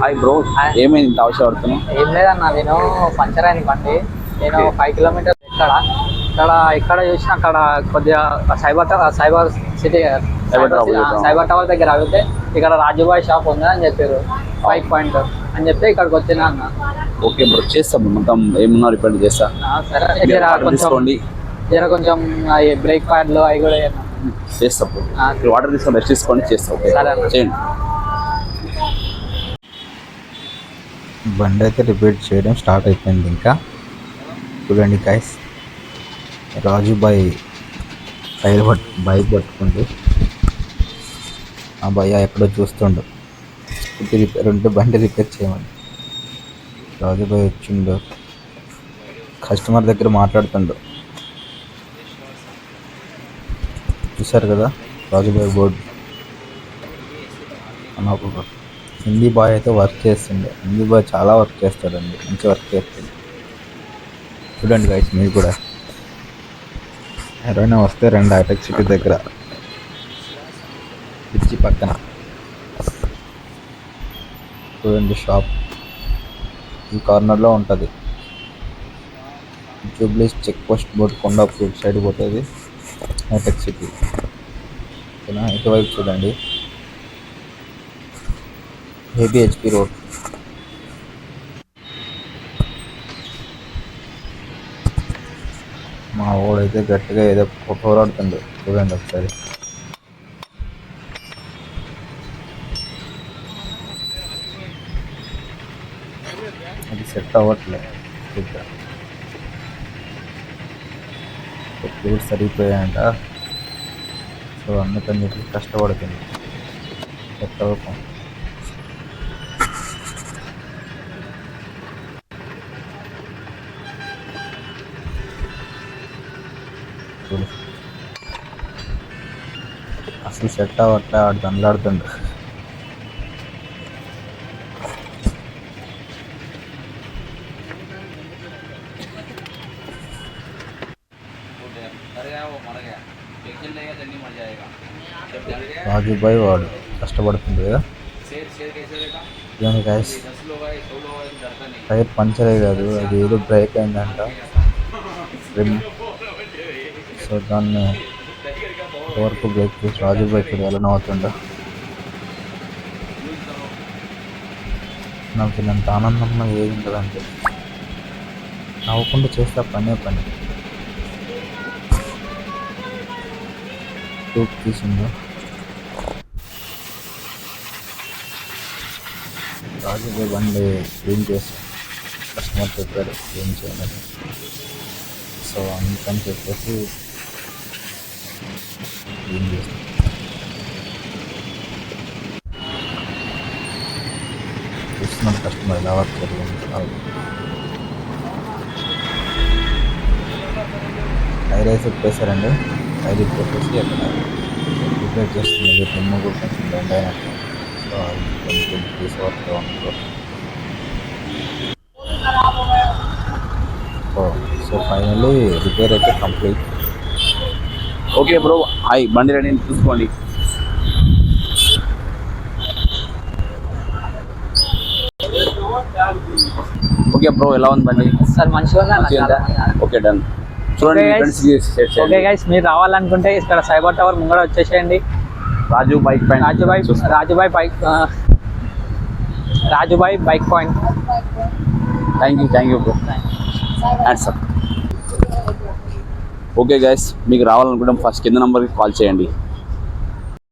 Hi bro ఏమైంది? ఇంత అవసరం ఏం లేదన్న నేను పంచర్ అయింది బండి. నేను. ఫైవ్ కిలోమీటర్స్ ఎక్కడ? ఇక్కడ ఎక్కడ చూసినా అక్కడ కొద్దిగా cyber tower cyber city. Cyber tower దగ్గర. అడిగితే ఇక్కడ రాజుబాయ్ షాప్ ఉంది అని చెప్పారు ఫైవ్ పాయింట్ అని చెప్తే ఇక్కడికి వచ్చినా అన్న. ఓకే బ్రో చేస్తాం మొత్తం ఏమన్నా రిపేర్ చేస్తా. సరే. జర వాటర్ కొంచెం బ్రేక్ ప్యాడ్లు అవి కూడా. చేస్తాం వాటర్ తీసుకొని రెస్ట్ తీసుకోండి చేస్తాం. చేయండి. బండి అయితే రిపేర్ చేయడం స్టార్ట్ అయిపోయింది ఇంకా. చూడండి గైస్ రాజుబాయ్ టైర్ పట్ బైక్ పట్టుకుంటూ ఆ భయ్య ఎక్కడో చూస్తుండు. స్కూటీ రిపేర్ ఉంటే బండి రిపేర్ చేయమని. రాజుబాయ్ వచ్చిండు. కస్టమర్ దగ్గర మాట్లాడుతుండు. చూశారు కదా రాజుబాయ్ బోర్డు. అని ఒక హిందీ బాయ్ అయితే వర్క్ చేస్తుండే. హిందీ బాయ్ చాలా వర్క్ చేస్తాడండి. మంచి వర్క్ చేస్తుంది చూడండి గైస్ మీరు కూడా. ఎవరైనా వస్తే రెండు హైటెక్ సిటీ దగ్గర. పిచ్చి పక్కన. చూడండి షాప్ ఈ కార్నర్లో ఉంటుంది. Jubilee's check post board Kondapur side పోతుంది. Hitech city. ఓకేనా? ఇటువైపు చూడండి. ABHP road. మా వాడైతే గట్టిగా ఏదో పోరాడుతుంది చూడండి ఒకసారి. అది సెట్ అవ్వట్లేదు సరిగ్గా ఫ్లూయిడ్స్ సో అందుకని చెప్పి కష్టపడుతుంది. సెట్ అవ్వకుండా. చూడు అసలు సెట్ అవ్వట్లే ఆడు దండలాడుతుండు రాజుబాయ్ వాడు కష్టపడుతుంది కదా. గైస్ టైర్ పంచర్ అయ్యి కాదు అది ఏదో బ్రేక్ అయిందంట. రిమ్ సో దాన్ని వరకు బ్రేక్ చేసి రాజు ఇక్కడ ఎలా నవ్వుతుండ నాకు ఇలాంటి ఆనందంలో ఏది ఉండదంటే నవ్వకుండా చేస్తే పనే పని. టూప్ తీసిందో? రాజుబాయ్ బండి క్లీన్ చేసి కస్టమర్ చెప్పాడు క్లీన్ చేయలేదు. సో అందుకని చెప్పేసి చూస్తున్నాం కస్టమర్ ఎలా వర్క్ జరిగింది టైర్ వేసి ఇప్పేశారండి టైర్ ఇప్పేసి అక్కడ రిపేర్ చేస్తుంది టిమ్ము కూడా కొంచెం బెండ్ అయినట్టు సో అది కొంచెం తీసుకోవట్లేదు అనుకో సో ఫైనల్లీ రిపేర్ అయితే కంప్లీట్. ఓకే బ్రో హాయ్ బండి రెడీ చూసుకోండి. ఓకే బ్రో ఎలా ఉంది బండి? సార్ మంచిగా. ఓకే డన్ చూడండి ఓకే గైస్ మీరు రావాలనుకుంటే ఇక్కడ సైబర్ టవర్ ముంగడ వచ్చేసేయండి. రాజు బైక్ పైన Rajubhai Rajubhai bike Rajubhai bike point thank you thank you bro hats off okay guys మీకు రావాలనుకుంటే ఫస్ట్ కింద నెంబర్కి కాల్ చేయండి.